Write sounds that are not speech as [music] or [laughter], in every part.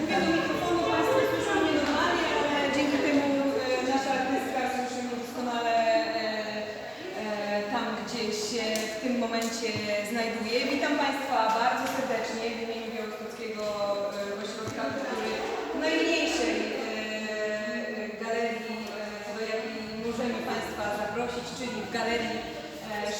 Mówię do mikrofonu, Państwo słyszą mnie normalnie, ale dzięki temu e, nasza artystka słyszy mnie doskonale e, e, tam, gdzie się w tym momencie znajduje. Witam Państwa bardzo serdecznie w imieniu Białostockiego Ośrodka Kultury najmniejszej galerii, do jakiej możemy Państwa zaprosić, czyli w galerii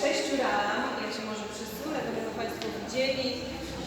sześciu ram. Ja się może przesunę, to będą Państwo widzieli.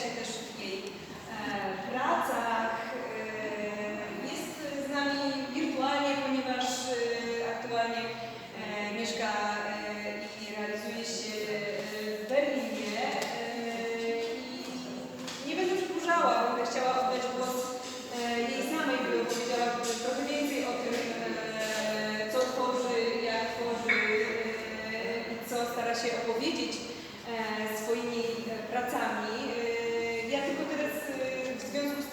się też w jej e, pracach. E, Jest z nami wirtualnie, ponieważ e, aktualnie mieszka i realizuje się w Berlinie. I nie będę przedłużała, będę chciała oddać głos jej samej, by opowiedziała trochę więcej o tym, co tworzy, jak tworzy i co stara się opowiedzieć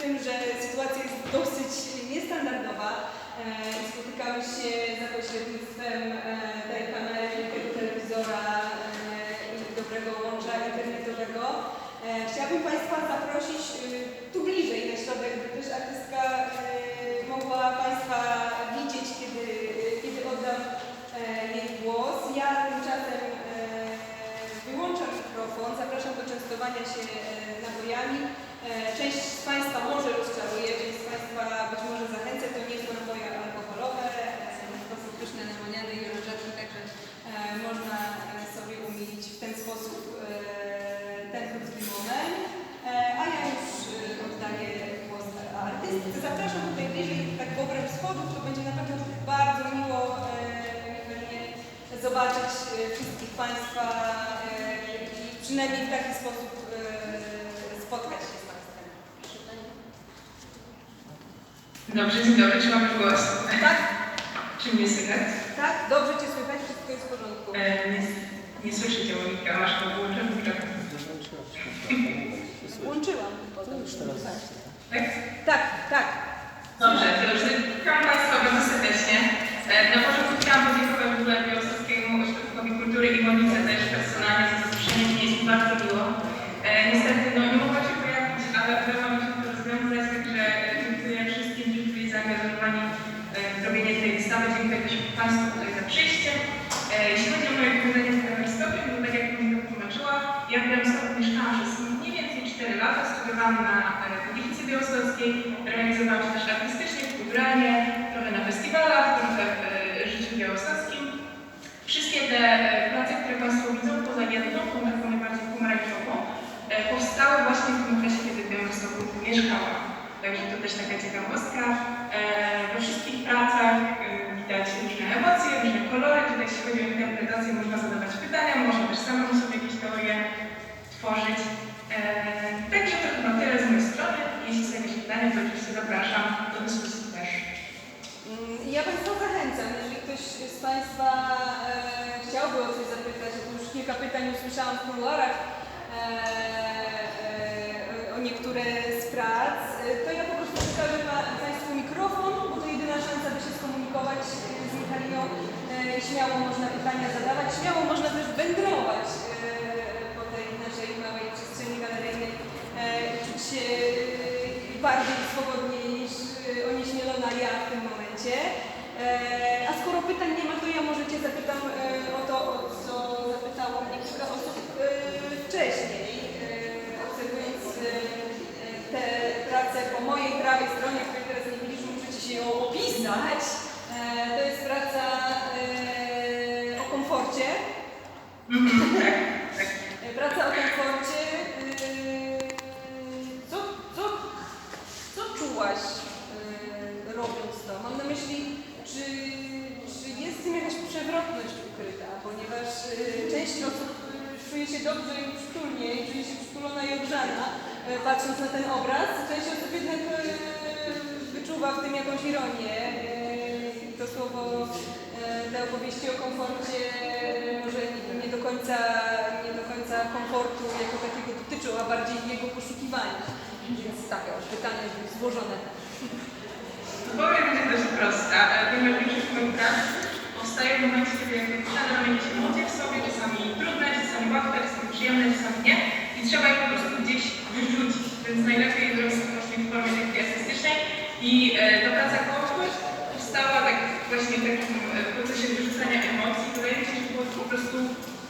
tym, że sytuacja jest dosyć niestandardowa e, spotykamy się za pośrednictwem e, tej kamery, tego telewizora e, i dobrego łącza internetowego, Chciałabym Państwa zaprosić krótki moment. E, A ja już e, oddaję głos artystce. Zapraszam tutaj bliżej, tak w obręb schodów, to będzie na pewno bardzo miło e, zobaczyć wszystkich Państwa i przynajmniej w taki sposób spotkać się z Państwem. Dobrze, dzień dobry, czy mamy głos? Tak, Czy mnie słychać? tak, dobrze Cię słychać, wszystko jest w porządku. E, nie, nie słyszę Cię, Monika, masz to włączone? Włączyłam. Tak? Tak, tak. Dobrze, to już witam Państwa bardzo serdecznie. E, Na początku chciałam podziękować w ogóle Białostockiemu Ośrodkowi Kultury i Monice też personalnie za zaproszenie, mnie jest mi bardzo miło. E, Niestety no, nie mogła się pojawić, ale udało mi się to rozwiązać, także dziękuję wszystkim, którzy byli zaangażowani e, w robienie tej wystawy. Dziękuję też Państwu tutaj za przyjście. Jeśli chodzi o moje pochodzenie z Białymstoku, to tak jak Monika tłumaczyła, w Białymstoku mieszkałam przez mniej więcej 4 lata, studiowałam na e, Polityce Białostockiej, realizowałam się też artystycznie, kulturalnie, trochę na festiwalach, trochę w e, życiu białostockim. Wszystkie te e, prace, które Państwo widzą, poza jedną, tą taką najbardziej pomarańczową, powstały właśnie w tym okresie, kiedy w Białymstoku mieszkałam. Także to też taka ciekawostka. E, We wszystkich pracach e, widać różne emocje, różne kolory. Tutaj jeśli chodzi o interpretację, można zadawać pytania, można też samą sobie jakieś teorie tworzyć. E, Także to chyba tyle z mojej strony. Jeśli są jakieś pytania, to oczywiście zapraszam do dyskusji też. Mm, Ja Państwa zachęcam, jeżeli ktoś z Państwa e, chciałby o coś zapytać, bo już kilka pytań usłyszałam w kuluarach e, e, o niektóre z prac, e, to ja po prostu przekażę pa- Państwu mikrofon, bo to jedyna szansa, by się skomunikować e, z Michaliną. E, Śmiało można pytania zadawać, śmiało można też wędrować po tej naszej małej przestrzeni galeryjnej i czuć się bardziej swobodnie niż onieśmielona ja w tym momencie. Skoro pytań nie ma, to ja może Cię zapytam e, o to, o co zapytało mnie kilka osób e, wcześniej. E, Obserwując te prace po mojej prawej stronie, której teraz nie widzisz, muszę Ci się ją opisać. To jest praca o komforcie. tak. [laughs] E, Praca o komforcie. e, Co, co, co czułaś e, robiąc to? Mam na myśli, czy, czy jest w tym jakaś przewrotność ukryta, ponieważ e, część osób e, czuje się dobrze i przytulnie i czuje patrząc na ten obraz, część osób jednak e, wyczuwa w tym jakąś ironię. E, I to słowo, e, te opowieści o komforcie e, może nie- do końca, nie do końca komfortu jako takiego dotyczą, a bardziej jego poszukiwania. Więc tak, o, pytanie złożone. Odpowiedź będzie dość prosta, e, ponieważ większość moich prac powstaje w momencie, kiedy nadal jakieś emocje w sobie, czasami trudne, czasami łatwe, czasami przyjemne, czasami nie i trzeba je po prostu gdzieś wyrzucić, więc najlepiej zrobić to w formie takiej artystycznej i e, ta praca komfort powstała tak właśnie w takim e, procesie wyrzucania emocji. Wydaje mi się, że było to po prostu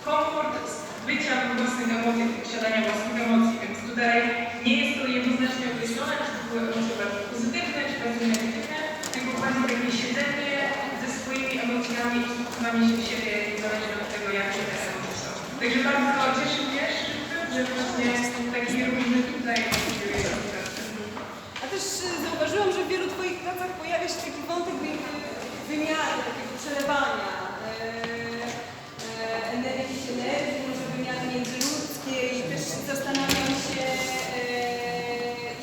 komfort bycia we własnych emocjach, posiadania własnych emocji, więc tutaj nie jest to jednoznacznie określone, czy to były emocje bardzo pozytywne, czy bardzo negatywne, tylko bardziej takie siedzenie ze swoimi emocjami i się w siebie, niezależnie od tego, jakie te emocje są. Także bardzo cieszy mnie, że właśnie taki różny tutaj też e, zauważyłam, że w wielu Twoich pracach pojawia się taki wątek wy- wymiaru, takiego przelewania energii, energii, może wymiany międzyludzkiej. Też zastanawiam się, e,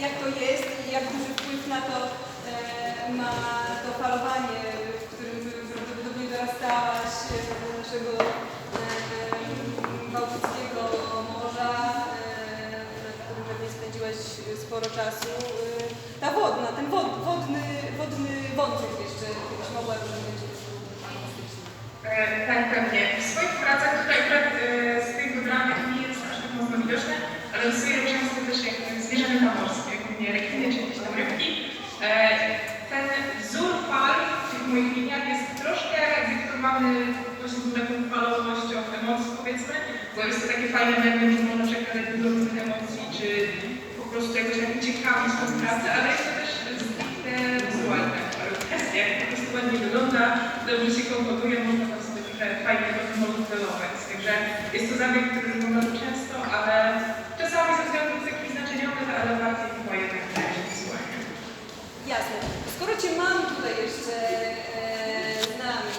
jak to jest i jak duży wpływ na to e, ma to falowanie, Ten wzór fal w tych moich liniach jest troszkę dyktowany właśnie tą taką falowością emocji powiedzmy, bo jest to takie fajne medium, że można przekazać dużo różnych emocji, czy po prostu jakoś tak uciekawić tą pracę, ale jest to też stricte wizualne kwestia, jak po prostu ładnie wygląda, dobrze się komponuje, można tam sobie trochę fajnie modelować. Także jest to zabieg, który wygląda często, ale czasami ze względów takich znaczeniowych, ale bardziej chyba jednak wydaje się wizualnie. Jasne. Skoro Cię mam tutaj jeszcze e, z nami,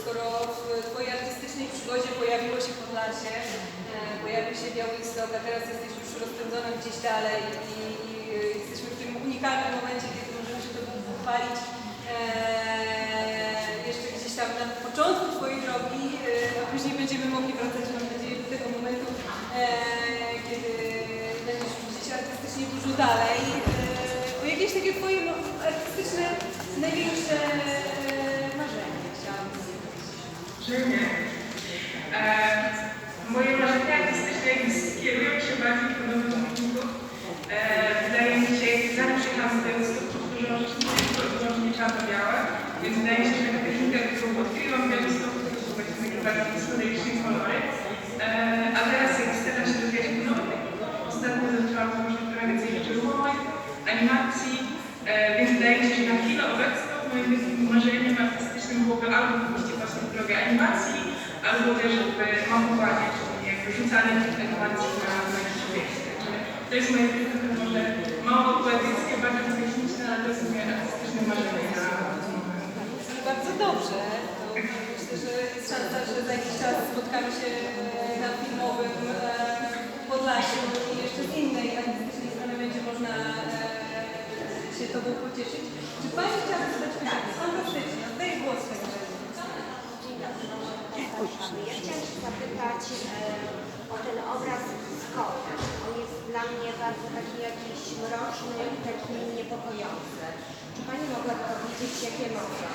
skoro w Twojej artystycznej przygodzie pojawiło się Podlasie, pojawił się Białystok, a teraz jesteś już rozpędzona gdzieś dalej i, i jesteśmy w tym unikalnym momencie, kiedy możemy się to pochwalić e, jeszcze gdzieś tam na początku Twojej drogi, e, a później będziemy mogli wracać, mam nadzieję, do tego momentu, kiedy będziesz gdzieś artystycznie dużo dalej. Artystyczne, największe e, marzenie chciałabym wiedzieć. Że nie. E, moje marzenia artystyczne kierują się bardziej w nowym kierunku. E, wydaje mi się, zanim przyjechałam do tego stopu, dużo było wyłącznie czarno-białe, więc wydaje mi się, że technika, którą odkryłam w Białymstoku, to są właśnie takie bardziej słoneczne kolory. E, a teraz jak staram się rozwijać nową techniką, ostatnio zaczęłam tworzyć rzeczy ruchomych, animacji, e, więc wydaje mi się, że na chwilę obecną moim marzeniem artystycznym byłoby albo pójście właśnie w drogę animacji, albo też mapowanie, czyli jakby rzucanie tych animacji na, na obiekt. Także to jest moje trochę może mało poetyckie, bardzo techniczne, ale to jest moje artystyczne marzenie na Bardzo dobrze. Myślę, że jest szansa, że za jakiś czas spotkamy się e, na filmowym e, Podlasiu i jeszcze z innej artystycznej strony będzie można się Tobą pocieszyć. Czy Pani chciała zadać pytanie? Fantastycznie. Oddaję głos w takim razie. Dzień dobry, Warszawy. Ja chciałam się zapytać e, o ten obraz Skota. On jest dla mnie bardzo taki jakiś mroczny i taki niepokojący. Czy Pani mogłaby powiedzieć, jakie emocje,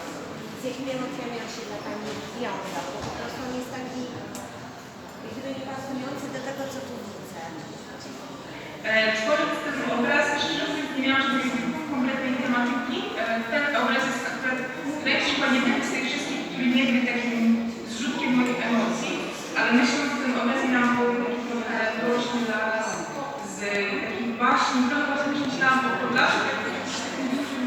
z jakimi emocjami on się dla Pani wiąza? Bo po prostu on jest taki, jak gdyby nie pasujący do tego, co tu widzę. E, Tworząc ten obraz, szczerze E, Ten obraz jest akurat, chyba jedyny z tych wszystkich, który nie był takim zrzutkiem moich emocji, ale myśląc o tym obrazie głowie taki trochę mroczny las z takich baśni, trochę właśnie myślałam o Podlaszu, z takim dużym,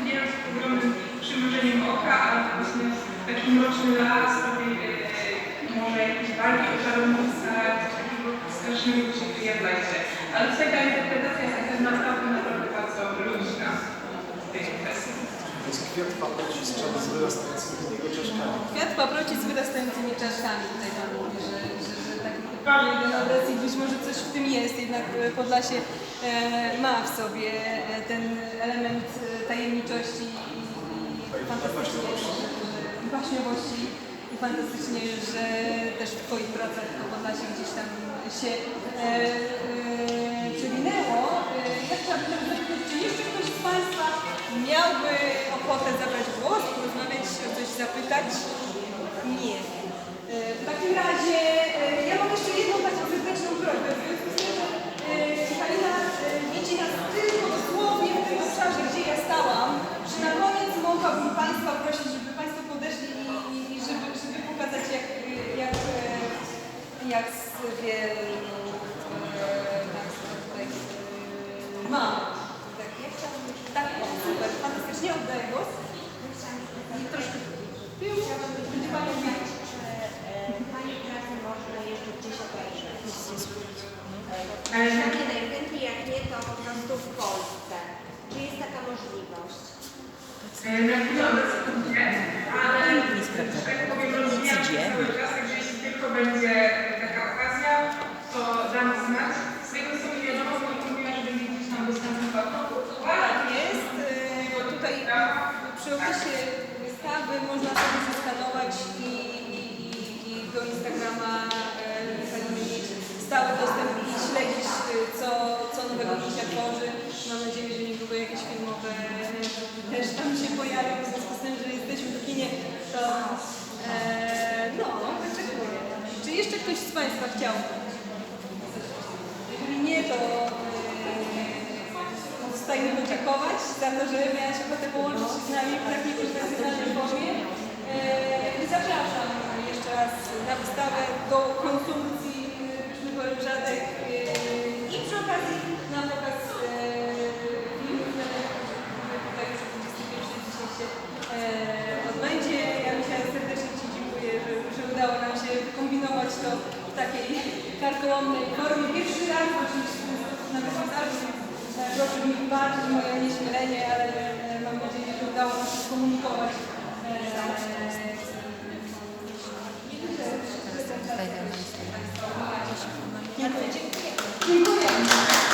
ogromnym przymrużeniem oka, ale właśnie taki mroczny las, prawie, e, może jakieś bajki o czarownicach, coś takiego strasznego, co się kryje w lesie. Ale tutaj ta interpretacja jest taka naprawdę, naprawdę bardzo luźna w tej kwestii. To jest kwiat paproci z wyrastającymi czaszkami. Kwiat paproci z wyrastającymi czaszkami. Tutaj Pan mówi, że, że, że taki typowy być może coś w tym jest. Jednak e, Podlasie e, ma w sobie e, ten element tajemniczości i, fantastycznie baśniowości i fantastycznie, że też w Twoich pracach to Podlasie gdzieś tam się przewinęło. Ja chciałabym teraz zapytać, czy jeszcze ktoś z Państwa miałby ochotę zabrać głos, porozmawiać, o coś zapytać? Nie. E, W takim razie e, ja mam jeszcze jedną taką serdeczną prośbę. W związku z tym, że Halina widzi nas tylko dosłownie w tym obszarze, gdzie ja stałam, że na koniec mogłabym Państwa prosić, żeby Państwo podeszli i, i, i żeby, żeby pokazać, jak, jak, e, jak z wielu e, Państwa tutaj e, mamy. Tak, ja chciałabym jeszcze tak, o, super, fantastycznie, oddaję głos. I troszkę tył, będzie Panią widać. Czy e, Pani pracy można jeszcze gdzieś obejrzeć? Ale Przynajmniej najchętniej, jak nie, to po prostu w Polsce. Czy jest taka możliwość? na chwilę obecną nie, ale że tak powiem rozwijamy się cały czas, także jeśli tylko będzie taka okazja, to dam znać. Z tego co mi wiadomo, to nie mówiła, że będzie gdzieś tam dostępny Tak jest. e, Bo tutaj przy opisie wystawy można sobie zeskanować i, i, i, i do Instagrama e, Haliny mieć stały dostęp i śledzić, e, co, co nowego Misia tworzy. Mam nadzieję, że niedługo jakieś filmowe też tam się pojawią, w związku z tym, że jesteśmy w kinie, to e, no, wyczekuję. Czy jeszcze ktoś z Państwa chciałby? Jeżeli nie, to e, pozostaje mi podziękować za to, że miałaś ochotę połączyć się z nami w takiej profesjonalnej formie. E, zapraszam jeszcze raz na wystawę do konsumpcji różnych koleżanek udało nam się kombinować to w takiej karkołomnej formie. Pierwszy raz oczywiście na wysokarzu. Proszę mi bardziej moje nieśmielenie, ale mam nadzieję, że udało nam się komunikować Dziękuję.